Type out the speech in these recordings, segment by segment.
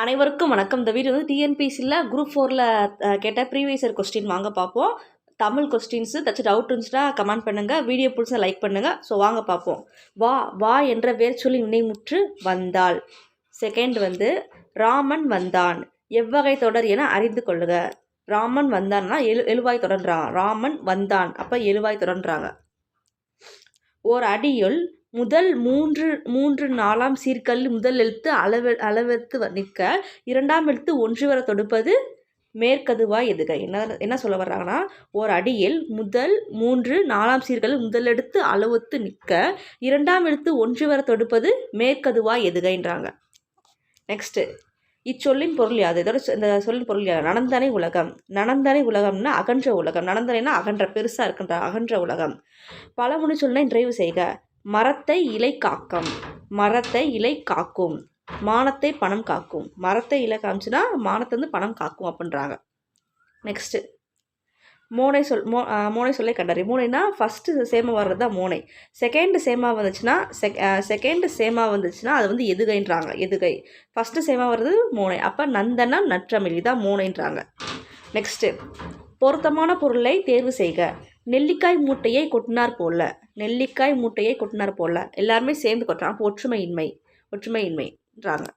அனைவருக்கும் வணக்கம். இந்த வீடியோ வந்து டிஎன்பிசியில் குரூப் ஃபோரில் கேட்ட ப்ரீவியஸர் கொஸ்டின் வாங்க பார்ப்போம் தமிழ் கொஸ்டின்ஸு தச்சு டவுட் இருந்துச்சுன்னா கமெண்ட் பண்ணுங்கள் வீடியோ பிடிச்சா லைக் பண்ணுங்கள் ஸோ வாங்க பார்ப்போம் வா வா என்ற வேர் சொல்லி நினைமுற்று வந்தாள். செகண்ட் வந்து ராமன் வந்தான். எவ்வகை தொடர் என அறிந்து கொள்ளுக ராமன் வந்தான்னா எழு எழுவாய் தொடர்ன்றான் ராமன் வந்தான். அப்போ எழுவாய் தொடர்றாங்க ஓர் அடியுள் முதல் மூன்று மூன்று நாலாம் சீர்கல் முதல் எழுத்து அளவு அளவெடுத்து வ- நிற்க இரண்டாம் எழுத்து ஒன்று வர தொடுப்பது மேற்கதுவாய் எதுக? என்ன என்ன சொல்ல வர்றாங்கன்னா ஓர் அடியில் முதல் மூன்று நாலாம் சீர்கள் முதல் எழுத்து அளவொத்து நிற்க இரண்டாம் எழுத்து ஒன்று வர தொடுப்பது மேற்கதுவாய் எதுகைன்றாங்க நெக்ஸ்ட்டு இச்சொல்லின் பொருள் யாது? இதோட இந்த சொல்லின் பொருள் யாது? நனந்தனை உலகம். நனந்தனை உலகம்னா அகன்ற உலகம். நடந்தனைனா அகன்ற பெருசாக இருக்கின்ற அகன்ற உலகம். பழமொழி சொல்லினா நிறைவு செய்க. மரத்தை இலை காக்கம். மரத்தை இலை காக்கும். மானத்தை பணம் காக்கும். மரத்தை இலை காமிச்சுன்னா மானத்தை வந்து பணம் காக்கும் அப்படின்றாங்க. நெக்ஸ்ட்டு மோனை சொல் மோ மோனை சொல்லை கண்டறி மோனைனா ஃபஸ்ட்டு சேமா வர்றது தான் மோனை. செகண்டு சேமா வந்துச்சுன்னா செக் செகண்டு சேமா வந்துச்சுன்னா அது வந்து எதுகைன்றாங்க. எதுகை. ஃபஸ்ட்டு சேமா வர்றது மோனை. அப்போ நந்தனம் நற்றமிழி. தான் மோனைன்றாங்க. நெக்ஸ்ட்டு பொருத்தமான பொருளை தேர்வு செய்க. நெல்லிக்காய் மூட்டையை கொட்டினார் போல. நெல்லிக்காய் மூட்டையை கொட்டினார் போல. எல்லாருமே சேர்ந்து கொட்டுறாங்க அப்போ ஒற்றுமையின்மை ஒற்றுமையின்மைன்றாங்க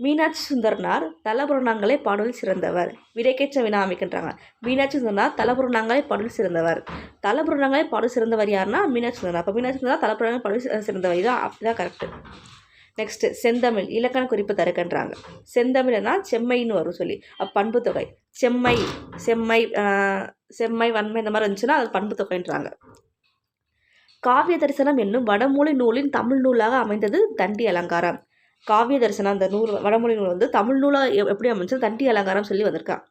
மீனாட்சி சுந்தரனார் தலபுரணங்களை பாடலில் சிறந்தவர். விடைக்கேற்ற வினா அமைக்கின்றாங்க. மீனாட்சி சுந்தரனார் தலபுரணங்களை பாடலில் சிறந்தவர். தலபுரணங்களை பாடல் சிறந்தவர் யாருன்னா மீனாட்சி சுந்தரனார். அப்போ மீனாட்சி சுந்தரனார் தலபுரணங்களை பாடல் சிறந்தவர். இதான் அப்படிதான் கரெக்டு நெக்ஸ்ட்டு செந்தமிழ் இலக்கண குறிப்பு தருக்கன்றாங்க செந்தமிழ்னா செம்மைன்னு வரும் சொல்லி. பண்பு தொகை. செம்மை செம்மை செம்மை வன்மை இந்த மாதிரி இருந்துச்சுன்னா அது பண்பு தொகைன்றாங்க. காவிய தரிசனம் என்னும் வடமொழி நூலின் தமிழ் நூலாக அமைந்தது தண்டி அலங்காரம். காவிய தரிசனம் அந்த நூல் வடமொழி நூல் வந்து தமிழ் நூலாக எப்படி அமைஞ்சது? தண்டி அலங்காரம் சொல்லி வந்திருக்கான்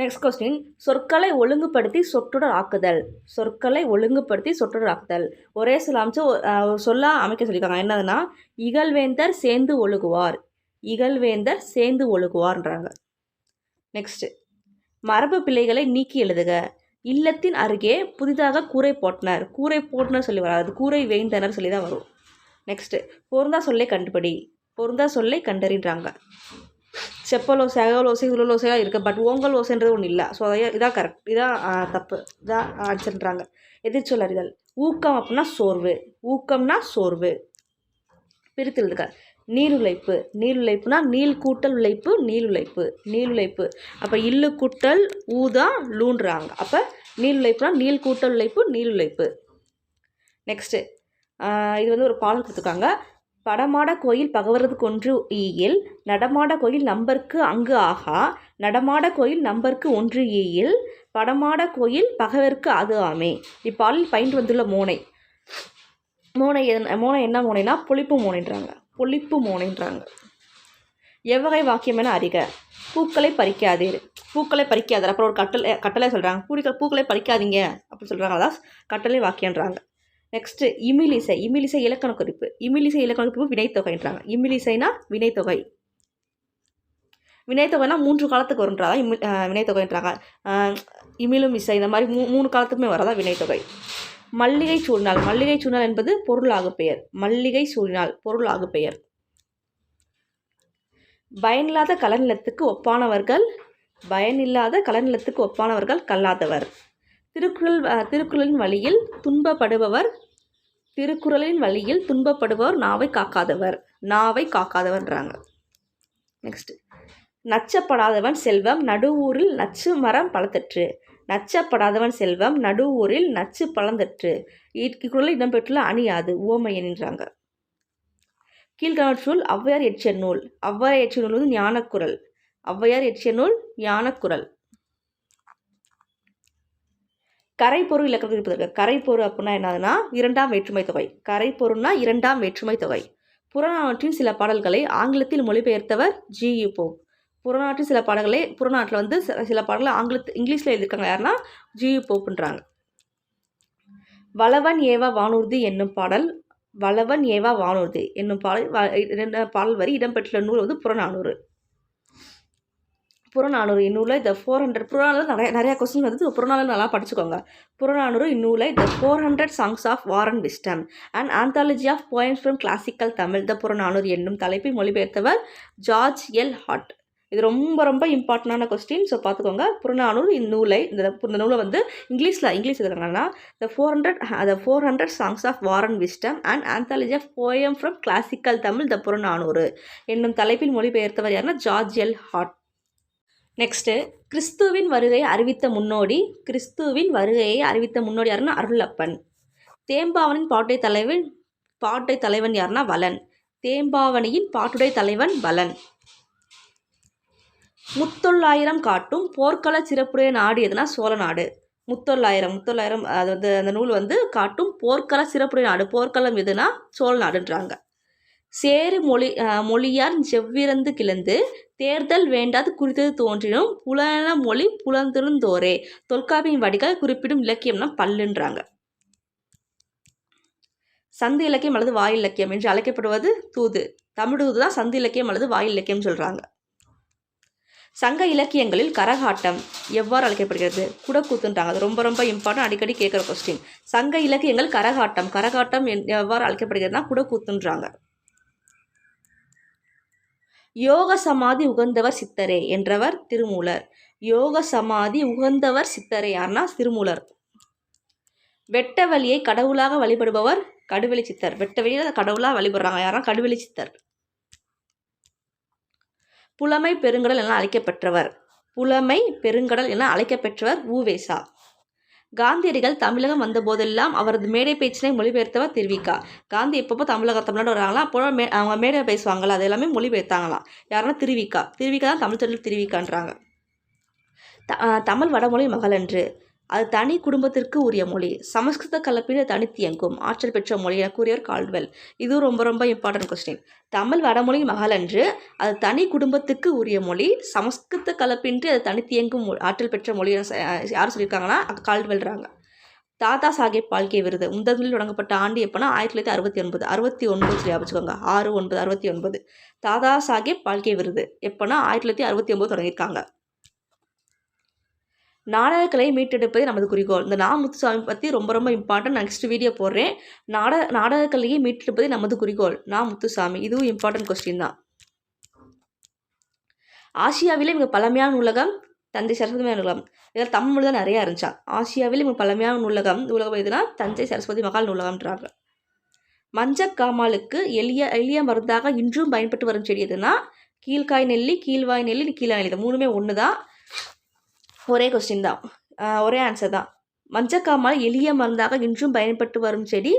நெக்ஸ்ட் கொஸ்டின் சொற்களை ஒழுங்குபடுத்தி சொற்றொடர் ஆக்குதல். சொற்களை ஒழுங்குபடுத்தி சொற்றொடர் ஆக்குதல். ஒரே சில அமைச்சு சொல்ல சொல்லா அமைக்க சொல்லியிருக்காங்க. என்னதுன்னா இகழ்வேந்தர் சேர்ந்து ஒழுகுவார். இகழ்வேந்தர் சேர்ந்து ஒழுகுவார்ன்றாங்க. நெக்ஸ்ட் மரபு பிழைகளை நீக்கி எழுதுக. இல்லத்தின் அருகே புதிதாக கூரை போட்டனர். கூரை போட்டனர் சொல்லி வராது. கூரை வேய்ந்தனர் சொல்லி தான் வரும். நெக்ஸ்ட்டு பொருந்தா சொல்லை கண்டுபிடி. பொருந்தா சொல்லை கண்டறின்றாங்க. செப்பலோசை அகலோசை உலலோசையாக இருக்குது பட் ஓங்கல் ஓசைன்றது ஒன்று இல்லை. ஸோ இதான் கரெக்ட் இதான் தப்பு. இதான் ஆன்சர்ன்றாங்க எதிர்ச்சொல் ஊக்கம் அப்படின்னா சோர்வு. ஊக்கம்னா சோர்வு. பிரித்து எழுதுக நீருழைப்பு. நீருழைப்புனா நீள் கூட்டல் உழைப்பு நீருழைப்பு நீருழைப்பு அப்போ இல்லு கூட்டல் ஊதா லூன்றாங்க. அப்போ நீருழைப்புனா நீள் கூட்டல் உழைப்பு நீருழைப்பு நெக்ஸ்ட்டு இது வந்து ஒரு பாடம் கொடுத்துருக்காங்க. படமாட கோயில் பகவரது கொன்று ஈயில் நடமாட கோயில் நம்பருக்கு அங்கு ஆகா நடமாட கோயில் நம்பருக்கு ஒன்று ஈயில் படமாட கோயில் பகவருக்கு அது ஆமே. இப்பாலில் பயின்று வந்துள்ள மோனை. மோனை எதன்- மோனை என்ன மோனைனா புளிப்பு மோனைன்றாங்க. புளிப்பு மோனைன்றாங்க. எவ்வகை வாக்கியம் என அறிக. பூக்களை பறிக்காதீர் பூக்களை பறிக்காதீர் அப்புறம் ஒரு கட்டளை கட்டளை சொல்கிறாங்க பூக்கள் பூக்களை பறிக்காதீங்க. அப்படின்னு சொல்கிறாங்க அதான் கட்டளை வாக்கியன்றாங்க நெக்ஸ்ட்டு இமிலிசை. இமிலிசை இலக்கண குறிப்பு இமிலிசை இலக்கண குறிப்பு வினைத்தொகைன்றாங்க. இமிலிசைனா வினைத்தொகை. வினைத்தொகைனா மூன்று காலத்துக்கு வரும்ன்றதா இமி வினைத்தொகைன்றாங்க. இமிலும் இசை இந்த மாதிரி மூ மூணு காலத்துக்குமே வரதா வினைத்தொகை. மல்லிகை சூழ்நாள். மல்லிகை சூழ்நாள் என்பது பொருளாகு பெயர். மல்லிகை சூழ்நாள் பொருளாகு பெயர். பயனில்லாத கலநிலத்துக்கு ஒப்பானவர்கள் பயனில்லாத கலநிலத்துக்கு ஒப்பானவர்கள் கல்லாதவர். திருக்குறள் திருக்குறளின் வழியில் துன்பப்படுபவர் திருக்குறளின் வழியில் துன்பப்படுபவர் நாவை காக்காதவர். நாவை காக்காதவன்றாங்க. நெக்ஸ்ட் நச்சப்படாதவன் செல்வம் நடுவூரில் நச்சு மரம் பழத்தற்று. நச்சப்படாதவன் செல்வம் நடுவூரில் நச்சு பழந்தற்று. இக்குறளில் இடம்பெற்றுள்ள அணியாது உவமையன்றாங்க கீழ்கணற்றுள் ஔவையார் எச்சிய நூல் ஔவையார் எற்றிய நூல் வந்து ஞானக்குறள். ஔவையார் எச்சிய நூல் ஞானக்குறள் கரைப்பொருள் இலக்கணத்தில் இருப்பதற்கு கரைப்பொரு கரைப்பொருள் அப்படின்னா என்னதுன்னா இரண்டாம் வேற்றுமை தொகை. கரைப்பொருள்னா இரண்டாம் வேற்றுமை தொகை. புறநானூற்றின் சில பாடல்களை ஆங்கிலத்தில் மொழிபெயர்த்தவர் ஜி. யு. போப் புறநானூற்றின் சில பாடல்களை புறநாட்டில் வந்து சில- சில பாடல்களை ஆங்கிலத்து இங்கிலீஷில் எழுதியிருக்காங்க. யாருன்னா ஜி. யு. போப்புன்றாங்க. வளவன் ஏவா வானூர்தி என்னும் பாடல் வளவன் ஏவா வானூர்தி என்னும் பாடல் வ- பாடல் வரி இடம்பெற்றுள்ள நூல் வந்து புறநானூறு. புறநானூறு இந்நூலை த ஃபோர் ஹண்ட்ரட் புறநானூறு நிறைய நிறையா கொஸ்டின் வந்து புறநானூறு நல்லா படிச்சுக்கோங்க. புறநானூறு இந்நூலை the four hundred songs of war and wisdom and anthology of poems from classical Tamil the Purananuru என்னும் தலைப்பில் மொழிபெயர்த்தவர் ஜார்ஜ் எல் ஹாட் இது ரொம்ப ரொம்ப இம்பார்ட்டண்டான கொஸ்டின் ஸோ பார்த்துக்கோங்க. புறநானூறு இந்நூலை இந்த இந்த நூலை வந்து இங்கிலீஷில் English எழுதுறாங்கன்னா the four hundred the four hundred songs of war and wisdom and anthology of poem from classical Tamil the Purananuru என்னும் தலைப்பில் மொழிபெயர்த்தவர் யாருன்னா ஜார்ஜ் எல் ஹாட் நெக்ஸ்ட்டு கிறிஸ்துவின் வருகையை அறிவித்த முன்னோடி கிறிஸ்துவின் வருகையை அறிவித்த முன்னோடி யாருன்னா அருளப்பன். தேம்பாவனின் பாட்டை தலைவன் பாட்டை தலைவன் யாருன்னா வலன். தேம்பாவணியின் பாட்டுடை தலைவன் வலன். முத்தொள்ளாயிரம் காட்டும் போர்க்கள சிறப்புடைய நாடு எதுனா சோழ நாடு. முத்தொள்ளாயிரம் முத்தொள்ளாயிரம் அது வந்து அந்த நூல் வந்து காட்டும் போர்க்கள சிறப்புடைய நாடு. போர்க்களம் எதுனா சோழ நாடுன்றாங்க. சேரு மொழி மொழியார் செவ்விறந்து கிளந்து தேர்தல் வேண்டாது குறித்தது தோன்றினும் புலன மொழி புலந்திருந்தோரே தொல்காப்பியின் வடிகால் குறிப்பிடும் இலக்கியம்னா பல்லுன்றாங்க. சந்து இலக்கியம் அல்லது வாய் இலக்கியம் என்று அழைக்கப்படுவது தூது. தமிழ் தூது தான் சந்து இலக்கியம் அல்லது வாய் இலக்கியம் சொல்கிறாங்க சங்க இலக்கியங்களில் கரகாட்டம் எவ்வாறு அழைக்கப்படுகிறது? குடக்கூத்துன்றாங்க. அது ரொம்ப ரொம்ப இம்பார்ட்டன்ட் அடிக்கடி கேட்குற கொஸ்டின் சங்க இலக்கியங்கள் கரகாட்டம். கரகாட்டம் என்- எவ்வாறு அழைக்கப்படுகிறதுனா குடக்கூத்துன்றாங்க. யோக சமாதி உகந்தவர் சித்தரே என்றவர் திருமூலர். யோக சமாதி உகந்தவர் சித்தரே. யார்னா திருமூலர். வெட்ட வழியை கடவுளாக வழிபடுபவர் கடுவெளி சித்தர். வெட்ட கடவுளாக வழிபடுறாங்க. யாருன்னா கடுவெளி சித்தர். புலமை பெருங்கடல் என அழைக்கப்பெற்றவர். புலமை பெருங்கடல் என அழைக்கப்பெற்றவர் ஊவேசா காந்தியடிகள் தமிழகம் வந்த போதெல்லாம் அவரது மேடை பேச்சினை மொழிபெயர்த்தவர் திருவிக்கா காந்தி எப்பப்போ தமிழக தமிழ்நாடு வராங்களா அப்போ மே அவங்க மேடை பேசுவாங்களா அது எல்லாமே மொழிபெயர்த்தாங்களாம். யாருன்னா திருவிக்கா திருவிக்கா தான் தமிழ் தொழில் திருவிக்கான்றாங்க த தமிழ் வடமொழி மகளன்று அது தனி குடும்பத்திற்கு உரிய மொழி. சமஸ்கிருத கலப்பின தனித்தியங்கும் ஆற்றல் பெற்ற மொழி என கூறியவர் கால்வெல் இதுவும் ரொம்ப ரொம்ப இம்பார்ட்டன்ட் கொஸ்டின் தமிழ் வடமொழி மகளன்று அது தனி குடும்பத்துக்கு உரிய மொழி. சமஸ்கிருத கலப்பின்றி அது தனித்தியங்கும் ஆற்றல் பெற்ற மொழி ச- யார் சொல்லியிருக்காங்கன்னா கால்வெல்றாங்க தாதா சாஹேப் பால்கே விருது. முதலில் வழங்கப்பட்ட ஆண்டு எப்போனா ஆயிரத்தி தொள்ளாயிரத்தி அறுபத்தி ஒன்பது. அறுபத்தி ஒன்பது சொல்லி வச்சுக்கோங்க ஆறு ஒன்பது அறுபத்தி ஒன்பது. தாதா சாஹேப் பால்கே விருது. எப்போனா ஆயிரத்தி தொள்ளாயிரத்தி அறுபத்தி ஒன்பது தொடங்கியிருக்காங்க. நாடகக்கலை மீட்டெடுப்பதே நமது குறிக்கோள். இந்த நா முத்துசாமி பற்றி ரொம்ப ரொம்ப இம்பார்ட்டன்ட் நெக்ஸ்ட் வீடியோ போடுறேன். நாடக நாடகக்கலையை மீட்டெடுப்பதே நமது குறிக்கோள். நா முத்துசாமி இதுவும் இம்பார்ட்டன்ட் கொஸ்டின் தான். ஆசியாவிலே மிக பழமையான நூலகம் தஞ்சை சரஸ்வதி மகால் நூலகம். இதில் தமிழ் தான் நிறையா இருந்துச்சா? ஆசியாவில் மிக பழமையான நூலகம் நூலகம் எதுனா தஞ்சை சரஸ்வதி மகால் நூலகம்ன்றாங்க. மஞ்சக்காமாலுக்கு எளிய எளிய மருந்தாக இன்றும் பயன்பட்டு வரும் செடி எதுனா கீழ்காய் நெல்லி கீழ்வாய் நெல்லி கீழாய் நெல்லி. இது மூணுமே ஒன்று தான் ஒரே கொஸ்டின் தான். ஒரே ஆன்சர் தான். மஞ்சக்காமால் எளிய மருந்தாக இன்றும் பயன்பட்டு வரும் செடி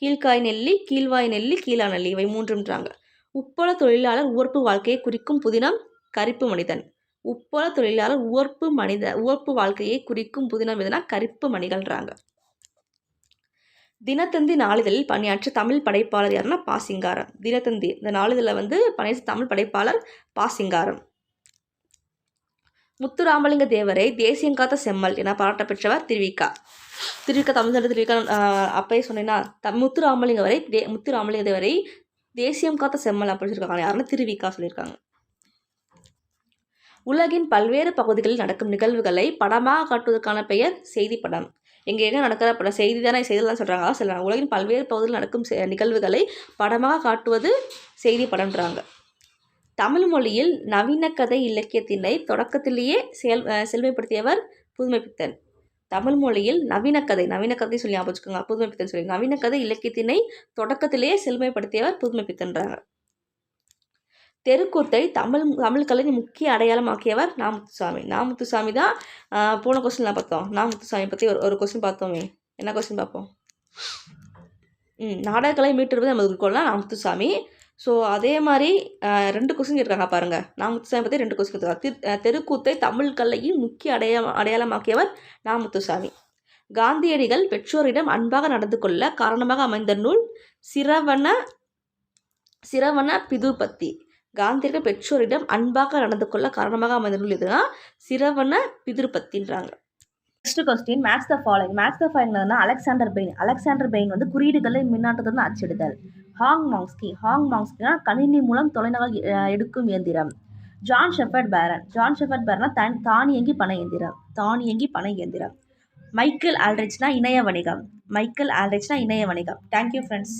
கீழ்காய் நெல்லி கீழ்வாய் நெல்லி கீழா நெல்லி இவை மூன்றுன்றாங்க உப்பள தொழிலாளர் உவர்ப்பு வாழ்க்கையை குறிக்கும் புதினம் கரிப்பு மனிதன். உப்பள தொழிலாளர் உவர்ப்பு மனித உவர்ப்பு வாழ்க்கையை குறிக்கும் புதினம் எதுனா கரிப்பு மணிகள்ன்றாங்க. தினத்தந்தி நாளிதழில் பணியாற்றிய தமிழ் படைப்பாளர் யாருன்னா பாசிங்காரம் தினத்தந்தி இந்த நாளிதழில் வந்து பணியாற்றிய தமிழ் படைப்பாளர் பாசிங்காரம் முத்துராமலிங்க தேவரை தேசியம் காத்த செம்மல் என பாராட்ட பெற்றவர் திருவிக்கா. திருவிக்கா தமிழ் திருவிக்கா அப்பயே சொன்னேன்னா த முத்துராமலிங்க வரை தே முத்துராமலிங்க தேவரை தேசியம் காத்த செம்மல் அப்படின்னு சொல்லியிருக்காங்க. யாருன்னா திருவிக்கா சொல்லியிருக்காங்க. உலகின் பல்வேறு பகுதிகளில் நடக்கும் நிகழ்வுகளை படமாக காட்டுவதற்கான பெயர் செய்தி படம். எங்கே எங்கே நடக்கிற படம்? செய்தி தானே செய்தி தான் சொல்கிறாங்க சொல்கிறாங்க உலகின் பல்வேறு பகுதிகளில் நடக்கும் நிகழ்வுகளை படமாக காட்டுவது செய்தி படம்ன்றாங்க. தமிழ் மொழியில் நவீன கதை இலக்கியத்தினை தொடக்கத்திலேயே செயல் அஹ் செழுமைப்படுத்தியவர் புதுமைப்பித்தன். தமிழ் மொழியில் நவீன கதை நவீன கதை சொல்லி ஞாபகம் வச்சுக்கோங்க புதுமைப்பித்தன் சொல்லி. நவீன கதை இலக்கியத்தினை தொடக்கத்திலேயே செழுமைப்படுத்தியவர் புதுமைப்பித்தன்றாங்க தெருக்கூத்தை தமிழ் தமிழ் கலைஞர் முக்கிய அடையாளமாக்கியவர் நாமுத்துசாமி. நாமுத்துசாமி தான் போன போன கொஸ்டின்லாம் பார்த்தோம். நாமுத்துசாமி பற்றி ஒரு ஒரு கொஸ்டின் பார்த்தோமே. என்ன கொஸ்டின் பார்ப்போம்? ம் நாடகக்கலை மீட்டெடுப்பது நமது குறிக்கோள்னா நாமுத்துசாமி. ஸோ அதே மாதிரி ரெண்டு கொஸ்டின் இருக்காங்க பாருங்கள் நாமுத்துசாமி பற்றி ரெண்டு கொஸ்டின் இருக்காங்க தெருக்கூத்தை தமிழ் கலையின் முக்கிய அடைய அடையாளமாக்கியவர் நாமுத்துசாமி. காந்தியடிகள் பெற்றோரிடம் அன்பாக நடந்து கொள்ள காரணமாக அமைந்த நூல் சிரவண சிரவண பிதுபத்தி காந்தியடிகள் பெற்றோரிடம் அன்பாக நடந்து கொள்ள காரணமாக அமைந்த நூல் எதுனா சிரவண பிதுர்பத்தின்றாங்க. Next question match the following match the ஃபாலோயிங்னா Alexander Bain. Alexander Bain வந்து குறியீடுகளை மின்னாட்டத்துடன் அச்சிடுதல் ஹாங் மாங்ஸ்கி ஹாங் மாங்ஸ்கினா கணினி மூலம் தொலைநகல் எடுக்கும் இயந்திரம். John Shepherd Barron. John Shepherd Barron தன் தானியங்கி பண இயந்திரம். தானியங்கி பண இயந்திரம். மைக்கேல் ஆல்ரிச்னா இணைய வணிகம். மைக்கேல் ஆல்ரிச்னா இணைய வணிகம். Thank you friends